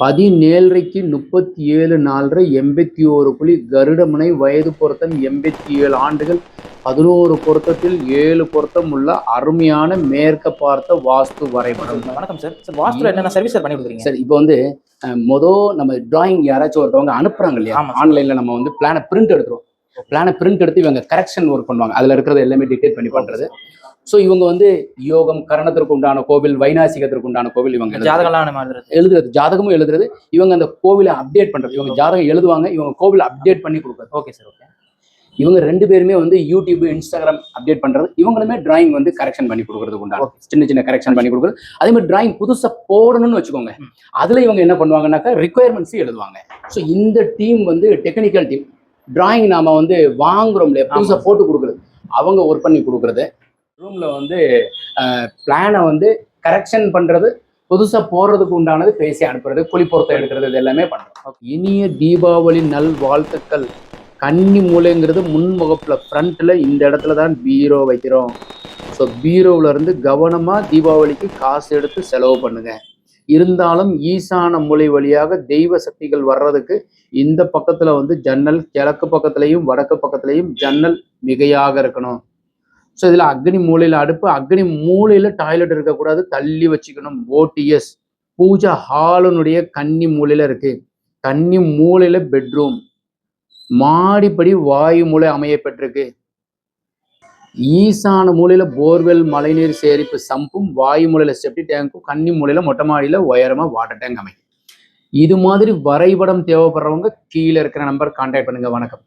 பதினேழரைக்கு முப்பத்தி ஏழு நாலரை எண்பத்தி ஓரு புள்ளி கருடமுனை வயது பொருத்தம் எண்பத்தி ஏழு ஆண்டுகள் பதினோரு பொருத்தத்தில் ஏழு பொருத்தம் உள்ள அருமையான மேற்க பார்த்த வாஸ்து வரைபடம். வணக்கம் சார். சார் வாஸ்துல என்னென்ன சர்வீஸ் சார் பண்ணி கொடுக்குறீங்க? சரி இப்போ வந்து அஹ், மொத நம்ம டிராயிங் யாராச்சும் ஒருத்தவங்க அனுப்புறாங்க இல்லையா. ஆன்லைன்ல நம்ம வந்து பிளானை பிரிண்ட் எடுத்துருவோம். பிளானை பிரிண்ட் எடுத்து இவங்க கரெக்ஷன் ஒர்க் பண்ணுவாங்க. அதுல இருக்கிறது எல்லாமே டிடெக்ட் பண்ணி பண்றது. ஸோ இவங்க வந்து யோகம் கரணத்திற்கு உண்டான கோவில் வைநாசிகத்திற்கு உண்டான கோவில் இவங்க நம்ம எழுதுறது. ஜாதகமும் எழுதுறது. இவங்க அந்த கோவிலை அப்டேட் பண்றது. இவங்க ஜாதகம் எழுதுவாங்க. இவங்க கோவிலை அப்டேட் பண்ணி கொடுக்குறது. ஓகே சார் ஓகே இவங்க ரெண்டு பேருமே வந்து யூடியூப் இன்ஸ்டாகிராம் அப்டேட் பண்றது. இவங்களுமே டிராயிங் வந்து கரெக்ஷன் பண்ணி கொடுக்கறதுக்கு உண்டான. சின்ன சின்ன கரெக்ஷன் பண்ணி கொடுக்குறது. அதே மாதிரி டிராயிங் புதுசா போடணும்னு வச்சுக்கோங்க. அதுல இவங்க என்ன பண்ணுவாங்கன்னாக்கா ரிக்குயர்மெண்ட்ஸ் எழுதுவாங்க. ஸோ இந்த டீம் வந்து டெக்னிக்கல் டீம் டிராயிங் நாம வந்து வாங்குறோம் இல்லையா? புதுசா ஆமா. போட்டு கொடுக்குறது. அவங்க ஒர்க் பண்ணி கொடுக்குறது. ரூம்ல வந்து பிளானை வந்து கரெக்ஷன் பண்றது புதுசா போடுறதுக்கு உண்டானது பேசி அனுப்புறது குழி பொருத்தம் எடுக்கிறது இது எல்லாமே பண்றோம். இனிய தீபாவளி நல் வாழ்த்துக்கள். கன்னி மூலைங்கிறது முன்முகப்புல ஃப்ரண்ட்ல இந்த இடத்துல தான் பீரோ வைக்கிறோம். ஸோ பீரோவுல இருந்து கவனமா தீபாவளிக்கு காசு எடுத்து செலவு பண்ணுங்க. இருந்தாலும் ஈசான மூலை வழியாக தெய்வ சக்திகள் வர்றதுக்கு இந்த பக்கத்துல வந்து ஜன்னல் கிழக்கு பக்கத்துலயும் வடக்கு பக்கத்துலயும் ஜன்னல் மிகையாக இருக்கணும். ஸோ இதுல அக்னி மூலையில அடுப்பு அக்னி மூலையில டாய்லெட் இருக்கக்கூடாது தள்ளி வச்சுக்கணும். ஓடிஎஸ் பூஜா ஹாலனுடைய கன்னி மூலையில இருக்கு. கன்னி மூலையில பெட்ரூம் மாடிப்படி வாயு மூலை அமைய பெற்றிருக்கு ஈசான மூலையில போர்வெல் மழைநீர் சேரிப்பு சம்பும் வாயு மூலையில செப்டி டேங்க்கும் கன்னி மூலையில மொட்டை மாடியில உயரமா வாட்டர் டேங்க் அமைக்கும் இது மாதிரி வரைபடம் தேவைப்படுறவங்க கீழே இருக்கிற நம்பர் கான்டாக்ட் பண்ணுங்க. வணக்கம்.